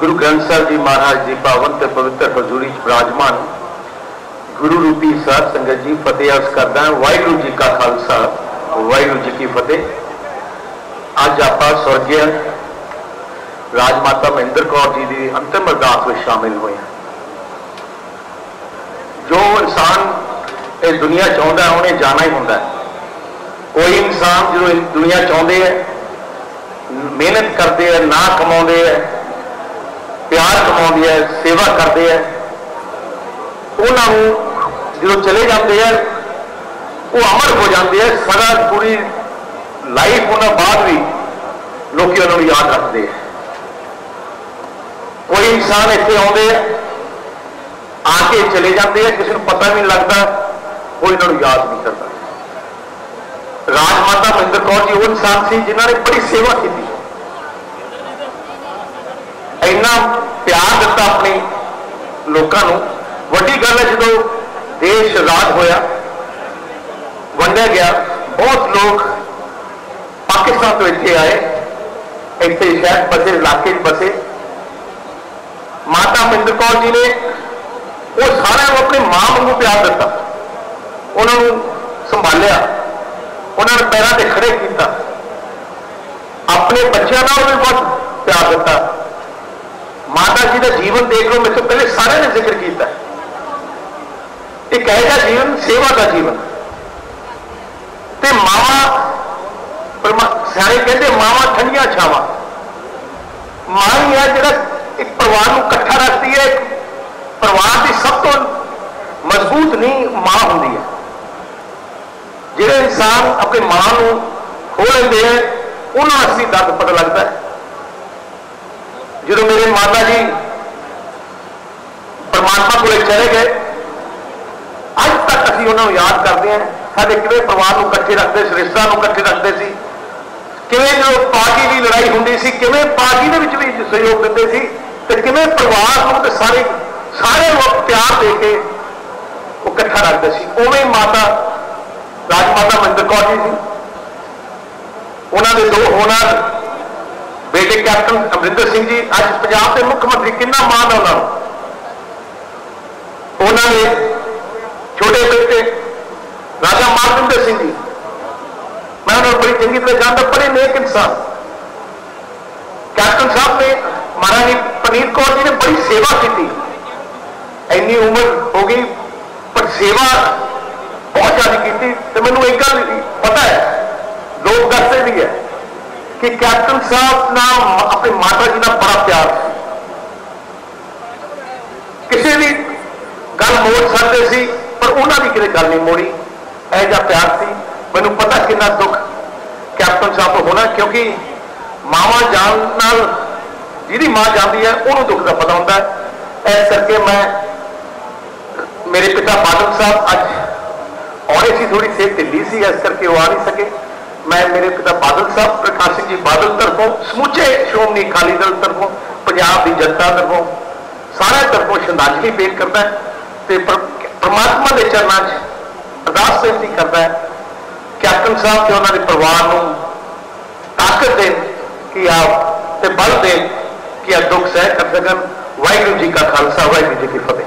ਗੁਰੂ ਗ੍ਰੰਥ ਸਾਹਿਬ ਜੀ ਮਹਾਰਾਜ ਦੀ ਪਾਵਨ ਤੇ ਪਵਿੱਤਰ ਹਜ਼ੂਰੀ ਚ ਬਿਰਾਜਮਾਨ ਗੁਰੂ ਰੂਪੀ ਸਾਧ ਸੰਗਤ ਜੀ, ਫਤਿਹ ਅਰਜ਼ ਕਰਦਾ ਵਾਹਿਗੁਰੂ ਜੀ ਕਾ ਖਾਲਸਾ, ਵਾਹਿਗੁਰੂ ਜੀ ਕੀ ਫਤਿਹ। ਅੱਜ ਆਪਾਂ ਸਵਰਗੀ ਰਾਜ ਮਾਤਾ ਮਹਿੰਦਰ ਕੌਰ ਜੀ ਦੀ ਅੰਤਿਮ ਅਰਦਾਸ ਵਿੱਚ ਸ਼ਾਮਿਲ ਹੋਏ ਹਾਂ। ਜੋ ਇਨਸਾਨ ਇਹ ਦੁਨੀਆ ਚਾਹੁੰਦਾ ਉਹਨੇ ਜਾਣਾ ਹੀ ਹੁੰਦਾ ਹੈ। ਕੋਈ ਇਨਸਾਨ ਜਦੋਂ ਇਸ ਦੁਨੀਆ ਚਾਹੁੰਦੇ ਹੈ, ਮਿਹਨਤ ਕਰਦੇ ਹੈ, ਨਾ ਕਮਾਉਂਦੇ ਹੈ ਪਿਆਰ ਕਮਾਉਂਦੇ ਹੈ ਸੇਵਾ ਕਰਦੇ ਹੈ ਉਹਨਾਂ ਨੂੰ ਜਦੋਂ ਚਲੇ ਜਾਂਦੇ ਹੈ ਉਹ ਅਮਰ ਹੋ ਜਾਂਦੇ ਹੈ ਸਦਾ ਪੂਰੀ ਲਾਈਫ ਉਹਨਾਂ ਬਾਅਦ ਵੀ ਲੋਕੀ ਉਹਨਾਂ ਨੂੰ ਯਾਦ ਰੱਖਦੇ ਹੈ ਕੋਈ ਇਨਸਾਨ ਇੱਥੇ ਆਉਂਦੇ ਹੈ ਆ ਕੇ ਚਲੇ ਜਾਂਦੇ ਹੈ ਕਿਸੇ ਨੂੰ ਪਤਾ ਵੀ ਨਹੀਂ ਲੱਗਦਾ ਕੋਈ ਇਹਨਾਂ ਨੂੰ ਯਾਦ ਨਹੀਂ ਕਰਦਾ। ਰਾਜ ਮਾਤਾ ਮਹਿੰਦਰ ਕੌਰ ਜੀ ਉਹ ਇਨਸਾਨ ਸੀ ਜਿਨ੍ਹਾਂ ਨੇ ਬੜੀ ਸੇਵਾ ਕੀਤੀ ਇੰਨਾ ਪਿਆਰ ਦਿੱਤਾ ਆਪਣੇ ਲੋਕਾਂ ਨੂੰ। ਵੱਡੀ ਗੱਲ ਹੈ, ਜਦੋਂ ਦੇਸ਼ ਆਜ਼ਾਦ ਹੋਇਆ, ਵੰਡਿਆ ਗਿਆ, ਬਹੁਤ ਲੋਕ ਪਾਕਿਸਤਾਨ ਤੋਂ ਇੱਥੇ ਆਏ। ਇੱਥੇ ਸ਼ਹਿਰ ਬਸੇ, ਇਲਾਕੇ 'ਚ ਬਸੇ। ਮਾਤਾ ਮਹਿੰਦਰ ਕੌਰ ਜੀ ਨੇ ਉਹ ਸਾਰਿਆਂ ਨੂੰ ਆਪਣੇ ਮਾਂ ਵਾਂਗੂ ਪਿਆਰ ਦਿੱਤਾ। ਉਹਨਾਂ ਨੂੰ ਸੰਭਾਲਿਆ। ਉਹਨਾਂ ਨੂੰ ਪੈਰਾਂ ਤੇ ਖੜੇ ਕੀਤਾ। ਆਪਣੇ ਬੱਚਿਆਂ ਨਾਲ ਵੀ ਬਹੁਤ ਪਿਆਰ ਦਿੱਤਾ। ਮਾਤਾ ਜੀ ਦਾ ਜੀਵਨ ਦੇਖ ਲਓ, ਮੇਰੇ ਤੋਂ ਪਹਿਲੇ ਸਾਰਿਆਂ ਨੇ ਜ਼ਿਕਰ ਕੀਤਾ। ਇੱਕ ਐਸਾ ਜੀਵਨ, ਸੇਵਾ ਦਾ ਜੀਵਨ। ਤੇ ਮਾਵਾ ਸਾਰੇ ਕਹਿੰਦੇ ਮਾਵਾ ਠੰਡੀਆਂ ਛਾਵਾਂ। ਮਾਂ ਹੀ ਹੈ ਜਿਹੜਾ ਇੱਕ ਪਰਿਵਾਰ ਨੂੰ ਇਕੱਠਾ ਰੱਖਦੀ ਹੈ ਪਰਿਵਾਰ ਦੀ ਸਭ ਤੋਂ ਮਜ਼ਬੂਤ ਨਹੀਂ, ਮਾਂ ਹੁੰਦੀ ਹੈ। ਜਿਹੜੇ ਇਨਸਾਨ ਆਪਣੀ ਮਾਂ ਨੂੰ ਖੋ ਲੈਂਦੇ ਆ ਉਹਨਾਂ ਨੂੰ ਦਰਦ ਪਤਾ ਲੱਗਦਾ ਹੈ। ਜਦੋਂ ਮੇਰੇ ਮਾਤਾ ਜੀ ਪਰਮਾਤਮਾ ਕੋਲੇ ਚਲੇ ਗਏ, ਅੱਜ ਤੱਕ ਅਸੀਂ ਉਹਨਾਂ ਨੂੰ ਯਾਦ ਕਰਦੇ ਹਾਂ, ਸਾਡੇ ਕਿਵੇਂ ਪਰਿਵਾਰ ਨੂੰ ਇਕੱਠੇ ਰੱਖਦੇ ਸੀ ਰਿਸ਼ਤਾ ਨੂੰ ਇਕੱਠੇ ਰੱਖਦੇ ਸੀ, ਕਿਵੇਂ ਜਦੋਂ ਪਾਰਟੀ ਦੀ ਲੜਾਈ ਹੁੰਦੀ ਸੀ, ਕਿਵੇਂ ਪਾਰਟੀ ਦੇ ਵਿੱਚ ਵੀ ਸਹਿਯੋਗ ਦਿੰਦੇ ਸੀ, ਤੇ ਕਿਵੇਂ ਪਰਿਵਾਰ ਨੂੰ ਤੇ ਸਾਰੇ ਸਾਰੇ ਲੋਕ ਪਿਆਰ ਦੇ ਕੇ ਉਹ ਇਕੱਠਾ ਰੱਖਦੇ ਸੀ। ਉਵੇਂ ਮਾਤਾ ਰਾਜ ਮਾਤਾ ਮਹਿੰਦਰ ਕੌਰ ਜੀ ਸੀ। ਉਹਨਾਂ ਦੇ ਦੋ ਹੋਣਾ ਬੇਟੇ ਕੈਪਟਨ ਅਮਰਿੰਦਰ ਸਿੰਘ ਜੀ, ਅੱਜ ਪੰਜਾਬ ਦੇ ਮੁੱਖ ਮੰਤਰੀ ਕਿੰਨਾ ਮਾਣ ਹੈ ਉਹਨਾਂ ਨੂੰ? ਉਹਨਾਂ ਨੇ ਛੋਟੇ ਬੇਟੇ ਰਾਜਾ ਮਾਰਕੰਦਰ ਸਿੰਘ ਜੀ, ਮੈਂ ਉਹਨਾਂ ਨੂੰ ਬੜੀ ਚੰਗੀ ਤਰ੍ਹਾਂ ਜਾਣਦਾ, ਬੜੇ ਨੇਕ ਇਨਸਾਨ। ਕੈਪਟਨ ਸਾਹਿਬ ਨੇ ਮਹਾਰਾਣੀ ਪਨੀਰ ਕੌਰ ਜੀ ਨੇ ਬੜੀ ਸੇਵਾ ਕੀਤੀ। ਇੰਨੀ ਉਮਰ ਹੋ ਗਈ, ਪਰ ਸੇਵਾ ਬਹੁਤ ਜ਼ਿਆਦਾ ਕੀਤੀ। ਤੇ ਮੈਨੂੰ ਇੱਕ ਗੱਲ ਪਤਾ ਹੈ, ਲੋਕ ਦੱਸਦੇ ਵੀ ਹੈ ਕਿ ਕੈਪਟਨ ਸਾਹਿਬ ਨਾਲ ਆਪਣੇ ਮਾਤਾ ਜੀ ਦਾ ਬੜਾ ਪਿਆਰ ਸੀ। ਕਿਸੇ ਵੀ ਗੱਲ ਮੋੜ ਸਕਦੇ ਸੀ, ਪਰ ਉਹਨਾਂ ਦੀ ਕਿਤੇ ਗੱਲ ਨਹੀਂ ਮੋੜੀ। ਇਹ ਜਿਹਾ ਪਿਆਰ ਸੀ। ਮੈਨੂੰ ਪਤਾ ਕਿੰਨਾ ਦੁੱਖ ਕੈਪਟਨ ਸਾਹਿਬ ਨੂੰ ਹੋਣਾ, ਕਿਉਂਕਿ ਮਾਵਾ ਜਾਣ ਨਾਲ ਜਿਹਦੀ ਮਾਂ ਜਾਂਦੀ ਹੈ, ਉਹਨੂੰ ਦੁੱਖ ਦਾ ਪਤਾ ਹੁੰਦਾ ਹੈ। ਇਸ ਕਰਕੇ ਮੈਂ ਮੇਰੇ ਪਿਤਾ ਬਾਦਲ ਸਾਹਿਬ ਅੱਜ ਆਉਣੇ ਸੀ ਥੋੜੀ ਸਿਹਤ ਢਿੱਲੀ ਸੀ, ਇਸ ਕਰਕੇ ਉਹ ਆ ਨਹੀਂ ਸਕੇ। ਮੈਂ ਮੇਰੇ ਪਿਤਾ ਬਾਦਲ ਸਾਹਿਬ, ਪ੍ਰਕਾਸ਼ ਸਿੰਘ ਜੀ ਬਾਦਲ ਤਰਫੋਂ, ਸਮੁੱਚੇ ਸ਼੍ਰੋਮਣੀ ਅਕਾਲੀ ਦਲ ਤਰਫੋਂ, ਪੰਜਾਬ ਦੀ ਜਨਤਾ ਤਰਫੋਂ, ਸਾਰਿਆਂ ਤਰਫੋਂ ਸ਼ਰਧਾਂਜਲੀ ਪੇਸ਼ ਕਰਦਾ ਤੇ ਪਰਮਾਤਮਾ ਦੇ ਚਰਨਾਂ 'ਚ ਅਰਦਾਸ ਬੇਨਤੀ ਕਰਦਾ ਕੈਪਟਨ ਸਾਹਿਬ ਤੇ ਉਹਨਾਂ ਦੇ ਪਰਿਵਾਰ ਨੂੰ ਤਾਕਤ ਦੇਣ ਕਿ ਆਪ ਤੇ ਬਲ ਦੇਣ ਕਿ ਇਹ ਦੁੱਖ ਸਹਿ ਕਰ ਸਕਣ। ਵਾਹਿਗੁਰੂ ਜੀ ਕਾ ਖਾਲਸਾ, ਵਾਹਿਗੁਰੂ ਜੀ ਕੀ ਫਤਿਹ।